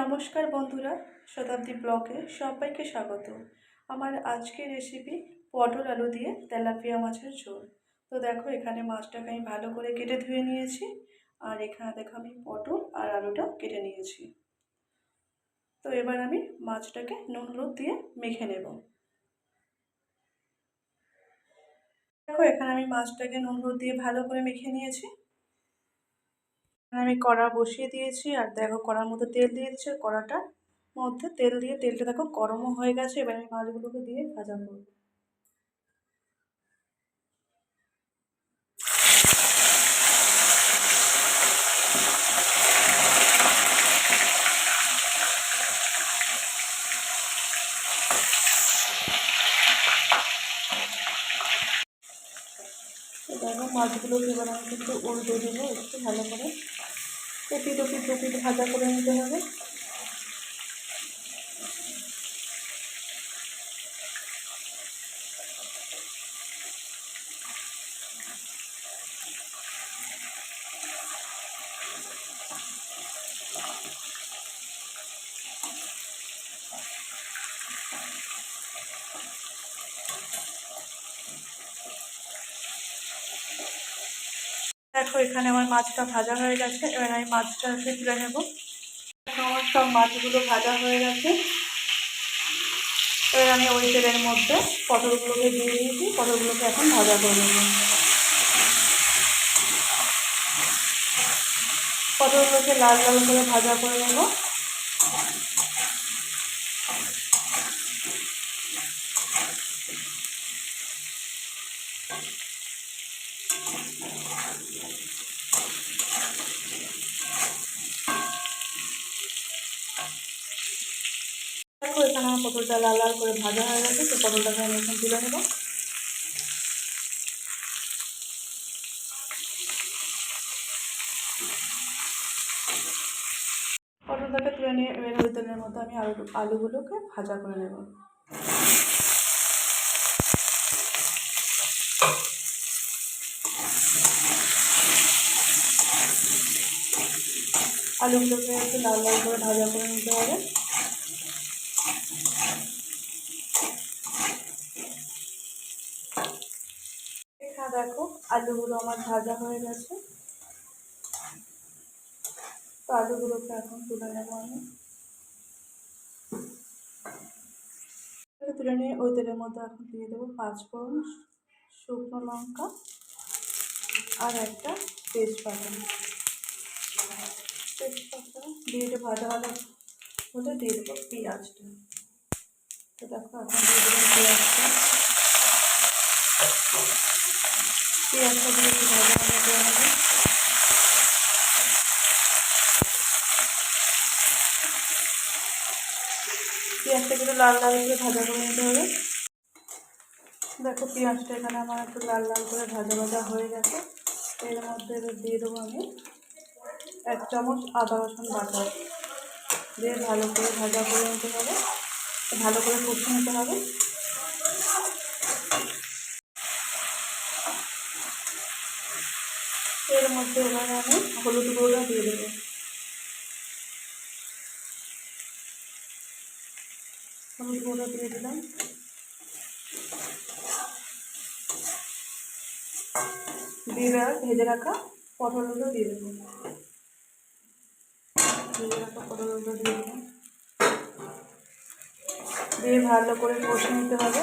নমস্কার বন্ধুরা, শতাব্দী ব্লগে সবাইকে স্বাগত। আমার আজকের রেসিপি পটল আলু দিয়ে তেলাপিয়া মাছের ঝোল। তো দেখো, এখানে মাছটাকে আমি ভালো করে কেটে ধুয়ে নিয়েছি। আর এখানে দেখো, আমি পটল আর আলুটা কেটে নিয়েছি। তো এবার আমি মাছটাকে নুন হলুদ দিয়ে মেখে নেব। দেখো, এখানে আমি মাছটাকে নুন হলুদ দিয়ে ভালো করে মেখে নিয়েছি। আমি কড়া বসিয়ে দিয়েছি আর দেখো কড়ার মধ্যে তেল দিয়ে দিচ্ছি কড়াটার মধ্যে তেল দিয়ে তেলটা দেখো গরমও হয়ে গেছে, এবার আমি মাছগুলোকে দিয়ে ভাজা করব। দেখো মাছগুলোকে এবার আমি কিন্তু উল্টে দেবো একটু ভালো করে। এপিট ওপিট টুপি ভাজা করে নিতে হবে। দেখো, এখানে আমার মাছটা ভাজা হয়ে গেছে। এবার আমি মাছটা এসে তুলে নেব। আমার সব মাছগুলো ভাজা হয়ে গেছে। এবার আমি ওই তেলের মধ্যে পটলগুলোকে দিয়ে দিয়েছি। পটলগুলোকে এখন ভাজা করে নেব। পটলগুলোকে লাল লাল করে ভাজা করে নেব। আমার পটলটা লাল লাল করে ভাজা হয়ে গেছে, তো পটলটাকে আমি এখন তুলে নেব। পটলটাকে তুলে নিয়ে তেলের মধ্যে আমি আলু, আলুগুলোকে ভাজা করে নেব। আলুগুলোকে একটু লাল লাল করে ভাজা করে নিতে হবে। এখানে দেখো, আলুগুলো আমার ভাজা হয়ে গেছে। তো আলুগুলোকে এখন তুলে নেব আমি। তুলে নিয়ে ওই তেলের মধ্যে এখন দিয়ে দেবো পাঁচফোড়ন, শুকনো লঙ্কা আর একটা তেজপাতা। তেজপাতা দিয়ে দেবো ভাজা ভাজা হলে দিয়ে দেবো পেঁয়াজটা। তো দেখো এখন দিয়ে দেবো পেঁয়াজটা। পেঁয়াজটা দিয়ে একটু ভাজা ভাজা করে নেব। পেঁয়াজটা একটু লাল লাল করে ভাজা করে নিতে হবে। দেখো পেঁয়াজটা এখানে আমার একটু লাল লাল করে ভাজা ভাজা হয়ে গেছে। এর মধ্যে দিয়ে দেবো আমি এক চামচ আদা রসুন বাটা। দিয়ে ভালো করে ভাজা করে নিতে হবে। ভালো করে কষে নিতে হবে। এর মধ্যে এবার আমি হলুদ গুঁড়ো দিয়ে দেবো। হলুদ গুঁড়ো দিয়ে দিলাম। দিয়ে ভেজে রাখা পটলগুলো দিয়ে দেবো। ভেজে রাখা পটলগুলো দিয়ে দেবো দিয়ে ভালো করে কষে নিতে হবে।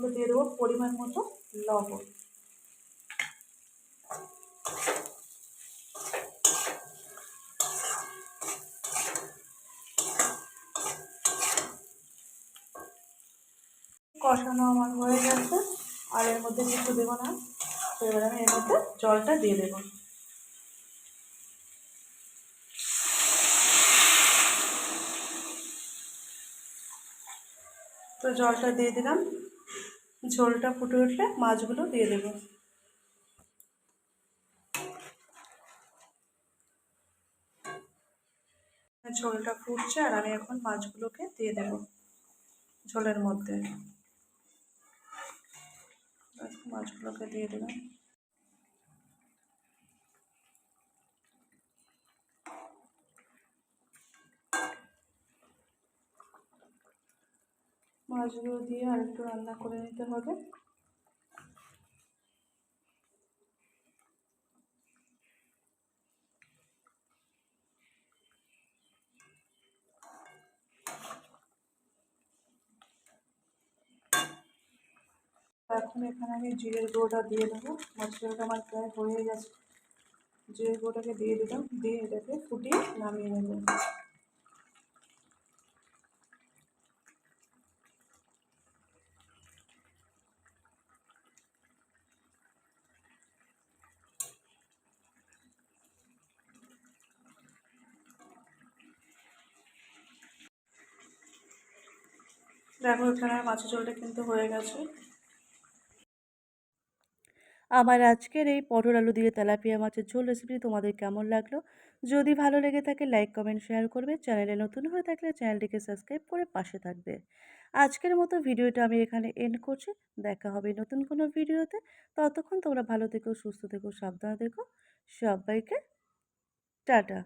মতো দিয়ে দেবো পরিমাণ মতো লবণ। কষানো আমার হয়ে গেছে, আর এর মধ্যে কিছু দেবো না। তো এবার আমি এর মধ্যে জলটা দিয়ে দেবো। তো জলটা দিয়ে দিলাম। ঝোলটা ফুটে উঠলে মাছগুলো দিয়ে দেব। ঝোলটা ফুটছে আর আমি এখন মাছগুলোকে দিয়ে দেব ঝোলের মধ্যে। মাছগুলোকে দিয়ে দেবেন। মাছগুলো দিয়ে আর একটু রান্না করে নিতে হবে। এখন এখানে আমি জিরের গুঁড়োটা দিয়ে দেবো। মাছটা আমার প্রায় হয়ে গেছে। জিরের গুঁড়োটাকে দিয়ে দিলাম। দিয়ে এটাকে ফুটিয়ে নামিয়ে নেব। দেখো, এখানে মাছের ঝোলটা কিন্তু হয়ে গেছে। আমার আজকের এই পটল আলু দিয়ে তেলাপিয়া মাছের ঝোল রেসিপি তোমাদের কেমন লাগল? যদি ভালো লেগে থাকে লাইক কমেন্ট শেয়ার করবে। চ্যানেলে নতুন হয়ে থাকলে চ্যানেলটিকে সাবস্ক্রাইব করে পাশে থাকবে। আজকের মতো ভিডিওটা আমি এখানে এন্ড করছি। দেখা হবে নতুন কোনো ভিডিওতে। ততক্ষণ তোমরা ভালো থেকো, সুস্থ থেকো, সাবধানে থেকো। সবাইকে টাটা।